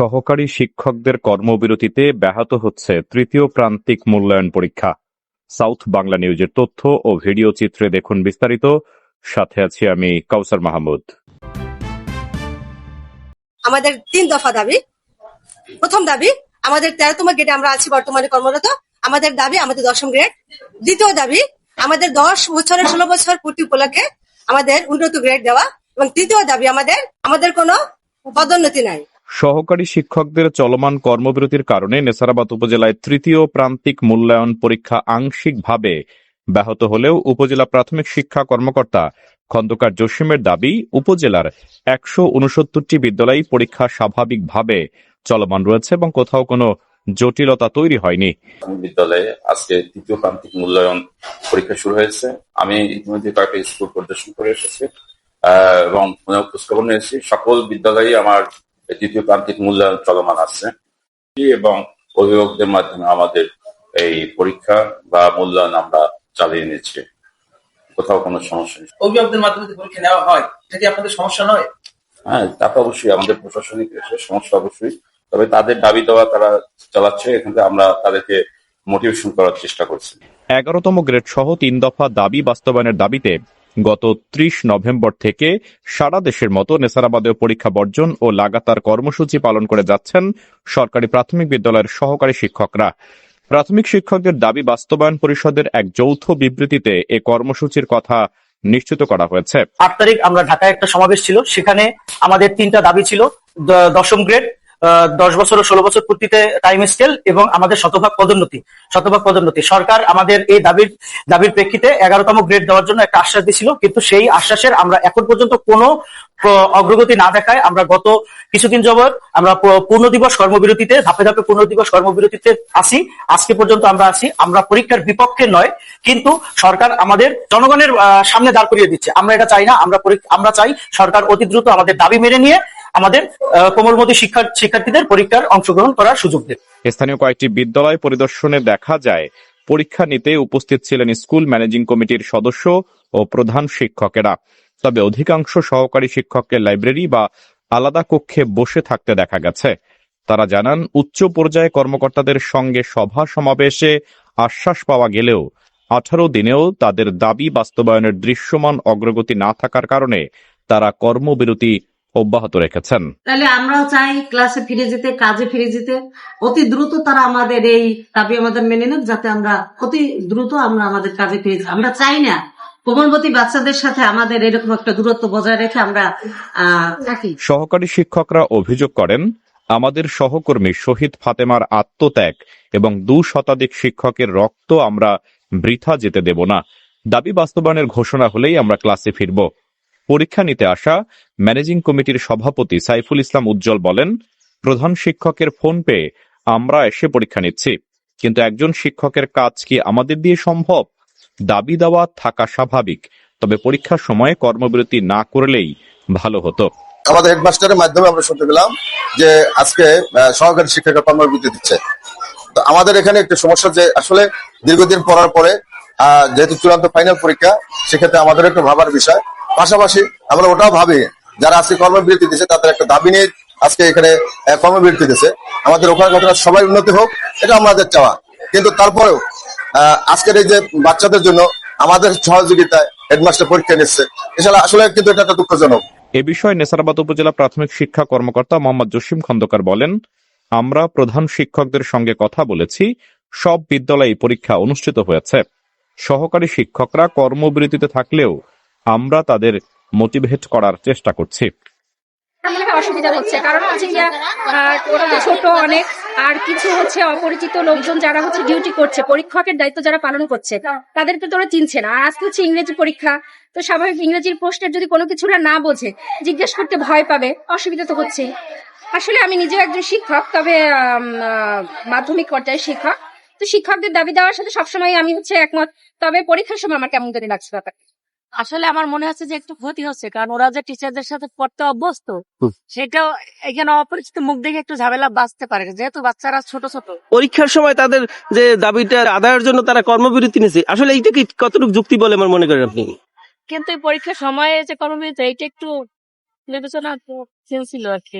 সহকারী শিক্ষকদের কর্মবিরতিতে ব্যাহত হচ্ছে তৃতীয় প্রান্তিক মূল্যায়ন পরীক্ষা। সাউথ বাংলা নিউজের তথ্য ও ভিডিও চিত্রে দেখুন বিস্তারিত। সাথে আছি আমি কাউসার মাহমুদ। আমাদের তিন দফা দাবি। প্রথম দাবি, আমাদের তেরোতম গ্রেডে আমরা আছি বর্তমানে কর্মরত। আমাদের দাবি, আমাদের দশম গ্রেড দ্বিতীয় দাবি, আমাদের দশ বছরের ষোলো বছর পূর্তি উপলক্ষে আমাদের উন্নত গ্রেড দেওয়া। এবং তৃতীয় দাবি, আমাদের আমাদের কোনো পদোন্নতি নাই। সহকারী শিক্ষকদের চলমান কর্মবিরতির কারণে নেসারাবাদ উপজেলায় তৃতীয় প্রান্তিক মূল্যায়ন পরীক্ষা আংশিকভাবে ব্যাহত হলেও উপজেলা প্রাথমিক শিক্ষা কর্মকর্তা খন্দকার জসিমের দাবি, উপজেলার একশো উনসত্তরটি বিদ্যালয় পরীক্ষা স্বাভাবিকভাবে চলমান রয়েছে এবং কোথাও কোনো জটিলতা তৈরি হয়নি। বিদ্যালয়ে আজকে তৃতীয় প্রান্তিক মূল্যায়ন পরীক্ষা শুরু হয়েছে। আমি ইতিমধ্যে কয়েকটা স্কুল পরিদর্শন করে এসেছি এবং খোঁজখবর নিয়েছি। সকল বিদ্যালয়ে আমার তৃতীয় প্রান্তিক মূল্যায়ন চলমান আছে। এবং অভিভাবকদের মাধ্যমে আমাদের এই পরীক্ষা বা মূল্যায়ন আমরা চালিয়ে নিচ্ছি? কোথাও কোনো সমস্যা নেই। অভিভাবকদের মাধ্যমে পরীক্ষা নেওয়া হয় এটা কি আপনাদের সমস্যা নয়? হ্যাঁ তা তো অবশ্যই। আমাদের প্রশাসনিক সমস্যা অবশ্যই। তবে তাদের দাবি দেওয়া তারা চালাচ্ছে এখান থেকে আমরা তাদেরকে মোটিভেশন করার চেষ্টা করছি। এগারোতম গ্রেড সহ তিন দফা দাবি বাস্তবায়নের দাবিতে গত ত্রিশ নভেম্বর থেকে সারা দেশের মতো নেসারাবাদেও পরীক্ষা বর্জন ও লাগাতার কর্মসূচি পালন করে যাচ্ছেন সরকারি প্রাথমিক বিদ্যালয়ের সহকারী শিক্ষকরা। প্রাথমিক শিক্ষকদের দাবি বাস্তবায়ন পরিষদের এক যৌথ বিবৃতিতে এ কর্মসূচির কথা নিশ্চিত করা হয়েছে। আট তারিখ আমরা ঢাকায় একটা সমাবেশ ছিল। সেখানে আমাদের তিনটা দাবি ছিল। দশম গ্রেড দশ বছর ও ষোলো বছর পূর্তিতে টাইম স্কেল এবং আমাদের শতভাগ পদোন্নতি। শতভাগ পদোন্নতি। সরকার আমাদের এই দাবির দাবির প্রেক্ষিতে এগারোতম গ্রেড দেওয়ার জন্য একটা আশ্বাস দিয়েছিল, কিন্তু সেই আশ্বাসের আমরা এখন পর্যন্ত কোনো অগ্রগতি না দেখায় আমরা গত কিছুদিন যাবৎ আমরা পূর্ণ দিবস কর্মবিরতিতে, ধাপে ধাপে পূর্ণ দিবস কর্মবিরতিতে আসি আজকে পর্যন্ত আমরা আছি। আমরা পরীক্ষার বিপক্ষে নয়, কিন্তু সরকার আমাদের জনগণের সামনে দাঁড় করিয়ে দিচ্ছে। আমরা এটা চাই না, আমরা আমরা চাই সরকার অতি দ্রুত আমাদের দাবি মেনে নিয়ে আমাদের কোমলমতি শিক্ষার শিক্ষার্থীদের পরীক্ষার অংশগ্রহণ করার সুযোগ দেবে। স্থানীয় কয়েকটি বিদ্যালয় পরিদর্শনে দেখা যায়, পরীক্ষা নিতে উপস্থিত ছিলেন স্কুল ম্যানেজিং কমিটির সদস্য ও প্রধান শিক্ষকেরা। তবে অধিকাংশ সহকারী শিক্ষককে লাইব্রেরি বা আলাদা কক্ষে বসে থাকতে দেখা গেছে। তারা জানান, উচ্চ পর্যায়ে কর্মকর্তাদের সঙ্গে সভা সমাবেশে আশ্বাস পাওয়া গেলেও আঠারো দিনেও তাদের দাবি বাস্তবায়নের দৃশ্যমান অগ্রগতি না থাকার কারণে তারা কর্মবিরতি অব্যাহত রেখেছেন। তাহলে আমরাও চাই ক্লাসে ফিরে যেতে কাজে ফিরে যেতে। অতি দ্রুত তারা আমাদের এই দাবি আমাদের মেনে নেক যাতে আমরা অতি দ্রুত আমরা আমাদের কাজে ফিরে যাই। আমরা চাই না কোমলবতী বাচ্চাদের সাথে আমাদের এরকম একটা দূরত্ব বজায় রেখে আমরা সহকারী শিক্ষকরা অভিযোগ করেন আমাদের সহকর্মী শহীদ ফাতেমার আত্মত্যাগ এবং দু শতাধিক শিক্ষকের রক্ত আমরা বৃথা যেতে দেব না। দাবি বাস্তবায়নের ঘোষণা হলেই আমরা ক্লাসে ফিরব। পরীক্ষা নিতে আসা ম্যানেজিং কমিটির সভাপতি সাইফুল ইসলাম উজ্জ্বল বলেন, প্রধান শিক্ষকের ফোন পেয়ে আমরা এসে পরীক্ষা নিচ্ছি, কিন্তু একজন শিক্ষকের কাজ কি আমাদের দিয়ে সম্ভব? দাবি দেওয়া থাকা স্বাভাবিক, তবে পরীক্ষার সময়ে কর্মবিরতি না করলেই ভালো হতো। আমাদের হেডমাস্টারের মাধ্যমে আমরা শুনতে পেলাম যে আজকে সহকারী শিক্ষকের কর্মবিরতি দিচ্ছে। তো আমাদের এখানে একটু সমস্যা যে আসলে দীর্ঘদিন পড়ার পরে যেহেতু চূড়ান্ত ফাইনাল পরীক্ষা, সেক্ষেত্রে আমাদের একটু ভাবার বিষয়। পাশাপাশি আমরা ওটাও ভাবি, যারা আজকে কর্মবিরতি দিচ্ছে তাদের একটা দাবি নিয়ে আজকে এখানে কর্মবিরতি দিচ্ছে আমাদের ওখানে ঘটনা সবাই উন্নতি হোক, এটা আমাদের চাওয়া। কিন্তু তারপরেও আজকের এই যে বাচ্চাদের জন্য আমাদের সহযোগিতায় হেডমাস্টার পরীক্ষা নিচ্ছে, এছাড়া আসলে কিন্তু এটা একটা দুঃখজনক। এ বিষয়ে নেসারাবাদ উপজেলা প্রাথমিক শিক্ষা কর্মকর্তা মোহাম্মদ জসিম খন্দকার বলেন, আমরা প্রধান শিক্ষকদের সঙ্গে কথা বলেছি, সব বিদ্যালয়ে পরীক্ষা অনুষ্ঠিত হয়েছে। সহকারী শিক্ষকরা কর্মবিরতিতে থাকলেও আমরা তাদের মোটিভেট করার চেষ্টা করছি। অসুবিধা হচ্ছে, কারণ হচ্ছে তো ছোট অনেক, আর কিছু হচ্ছে অপরিচিত লোকজন যারা হচ্ছে ডিউটি করছে, পরীক্ষকের দায়িত্ব যারা পালন করছে তাদেরকে তো ওরা চিনছে না। আর আজকে হচ্ছে ইংরেজি পরীক্ষা, তো স্বাভাবিক ইংরেজির পোস্টের যদি কোনো কিছু ওরা না বোঝে, জিজ্ঞেস করতে ভয় পাবে, অসুবিধা তো হচ্ছেই আসলে আমি নিজেও একজন শিক্ষক, তবে মাধ্যমিক পর্যায়ে শিক্ষক। তো শিক্ষকদের দাবি দেওয়ার সাথে সবসময় আমি হচ্ছে একমত, তবে পরীক্ষার সময় আমার কেমন জানি লাগছে ব্যাপার আসলে আমার মনে হচ্ছে যে একটু ক্ষতি হচ্ছে কারণ ওরা যে টিচারদের সাথে পড়তে অভ্যস্ত সেটাও এখানে অপরিচিত মুখ দেখে একটু ঝামেলা বাঁচতে পারে যেহেতু বাচ্চারা ছোট ছোট। পরীক্ষার সময় তাদের যে দাবিটা আদায়ের জন্য তারা কর্মবিরতি নিয়েছে আসলে এইটা কি কতটুকু যুক্তি বলে আমার মনে করেন আপনি? কিন্তু এই পরীক্ষার সময়ে যে কর্মবিরতি এইটা একটু বিবেচনা ছিল আর কি।